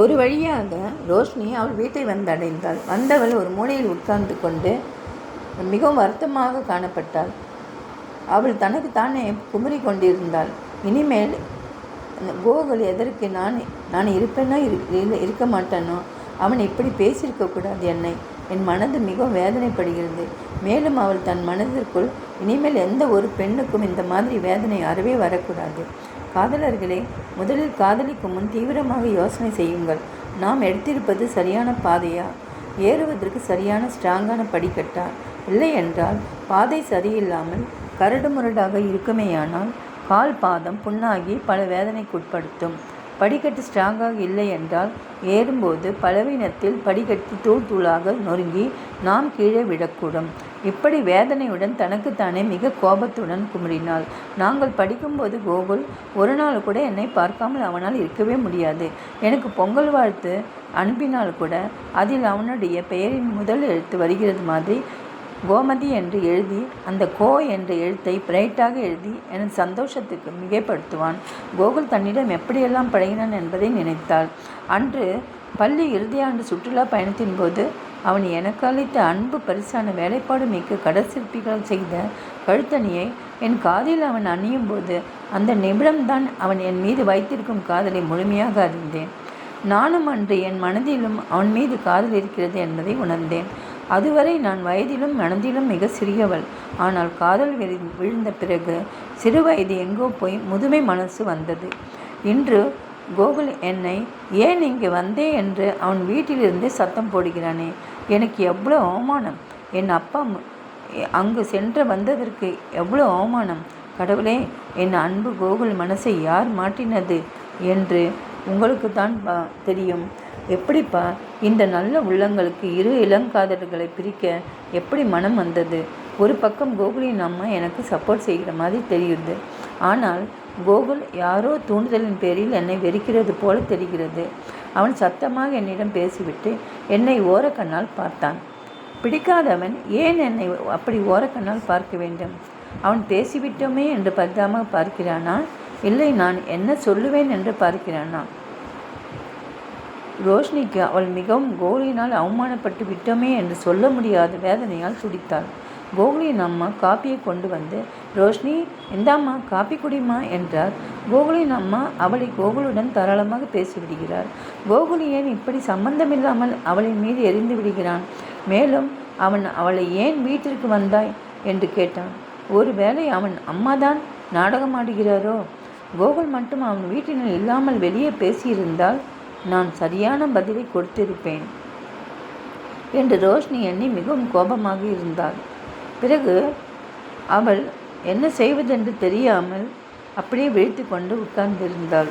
ஒரு வழியாக ரோஷினி அவள் வீட்டை வந்தடைந்தாள் வந்தவள் ஒரு மூலையில் உட்கார்ந்து கொண்டு மிகவும் வருத்தமாக காணப்பட்டாள். அவள் தனக்கு தானே குமரி கொண்டிருந்தாள். இனிமேல் கோகுல் எதற்கு நான் நான் இருப்பேன்னா இரு இருக்க மாட்டேனோ? அவன் இப்படி பேசியிருக்கக்கூடாது என்னை. என் மனது மிகவும் வேதனைப்படுகிறது. மேலும் அவள் தன் மனதிற்குள் இனிமேல் எந்த ஒரு பெண்ணுக்கும் இந்த மாதிரி வேதனை அறவே வரக்கூடாது. காதலர்களே முதலில் காதலிக்கும் முன் தீவிரமாக யோசனை செய்யுங்கள். நாம் எடுத்திருப்பது சரியான பாதையா? ஏறுவதற்கு சரியான ஸ்ட்ராங்கான படிக்கட்டா? இல்லை என்றால் பாதை சரியில்லாமல் கரடுமுரடாக இருக்குமேயானால் கால் பாதம் புண்ணாகி பல வேதனைக்குட்படுத்தும். படிக்கட்டு ஸ்ட்ராங்காக இல்லை என்றால் ஏறும்போது பலவீனத்தில் படிக்கட்டு தூள் தூளாக நொறுங்கி நாம் கீழே விடக்கூடும் இப்படி வேதனையுடன் தனக்குத்தானே மிக கோபத்துடன் குமுறினாள். நாங்கள் படிக்கும்போது கோகுல் ஒரு நாள் கூட என்னை பார்க்காமல் அவனால் இருக்கவே முடியாது. எனக்கு பொங்கல் வாழ்த்து அனுப்பினால் கூட அதில் அவனுடைய பெயரின் முதல் எழுத்து வருகிறது மாதிரி கோமதி என்று எழுதி அந்த கோ என்ற எழுத்தை பிரைட்டாக எழுதி எனது சந்தோஷத்துக்கு மிகைப்படுத்துவான். கோகுல் தன்னிடம் எப்படியெல்லாம் பழகினான் என்பதை நினைத்தாள். அன்று பள்ளி இறுதியாண்டு சுற்றுலா பயணத்தின் போது அவன் எனக்கு அளித்த அன்பு பரிசான வேலைப்பாடு மிக்க கடற்சிற்பிகள் செய்த கழுத்தணியை என் காதில் அவன் அணியும் போது அந்த நிமிடம்தான் அவன் என் மீது வைத்திருக்கும் காதலை முழுமையாக அறிந்தேன். நானும் அன்று என் மனதிலும் அவன் மீது காதல் இருக்கிறது என்பதை உணர்ந்தேன். அதுவரை நான் வயதிலும் மனதிலும் மிக சிறியவள். ஆனால் காதல் விழுந்த பிறகு சிறு வயது எங்கோ போய் முதுமை மனசு வந்தது. இன்று கோகுல் என்னை ஏன் இங்கே வந்தே என்று அவன் வீட்டிலிருந்தே சத்தம் போடுகிறானே? எனக்கு எவ்வளோ அவமானம். என் அப்பா அங்கு சென்று வந்ததற்கு எவ்வளோ அவமானம். கடவுளே என் அன்பு கோகுல் மனசை யார் மாட்டினது என்று உங்களுக்கு தான் பா- தெரியும். எப்படிப்பா இந்த நல்ல உள்ளங்களுக்கு இரு இளங்காதல்களை பிரிக்க எப்படி மனம் வந்தது? ஒரு பக்கம் கோகுலின் அம்மா எனக்கு சப்போர்ட் செய்கிற மாதிரி தெரியுது. ஆனால் கோகுல் யாரோ தூண்டுதலின் பேரில் என்னை வெறுக்கிறது போல தெரிகிறது. அவன் சத்தமாக என்னிடம் பேசிவிட்டு என்னை ஓரக்கண்ணால் பார்த்தான். பிடிக்காதவன் ஏன் என்னை அப்படி ஓரக்கண்ணால் பார்க்க வேண்டும்? அவன் பேசிவிட்டோமே என்று பரிதாபமாக பார்க்கிறானா? இல்லை நான் என்ன சொல்லுவேன் என்று பார்க்கிறானா? ரோஷினிக்கு அவள் மிகவும் கோலியினால் அவமானப்பட்டு விட்டோமே என்று சொல்ல முடியாத வேதனையால் துடித்தாள். கோகுலின் அம்மா காப்பியை கொண்டு வந்து ரோஷினி இந்தாம்மா காப்பி குடிமா என்றார். கோகுலின் அம்மா அவளை கோகுலுடன் தாராளமாக பேசிவிடுகிறார் கோகுலி ஏன் இப்படி சம்பந்தமில்லாமல் அவளின் மீது எரிந்து விடுகிறான்? மேலும் அவன் அவளை ஏன் வீட்டிற்கு வந்தாய்? என்று கேட்டான். ஒருவேளை அவன் அம்மாதான் நாடகமாடுகிறாரோ? கோகுல் மட்டும் அவன் வீட்டினில் இல்லாமல் வெளியே பேசியிருந்தால் நான் சரியான பதிலை கொடுத்திருப்பேன் என்று ரோஷினி எண்ணி மிகவும் கோபமாக இருந்தாள். பிறகு அவள் என்ன செய்வதென்று தெரியாமல் அப்படியே விழித்து கொண்டு உட்கார்ந்திருந்தாள்.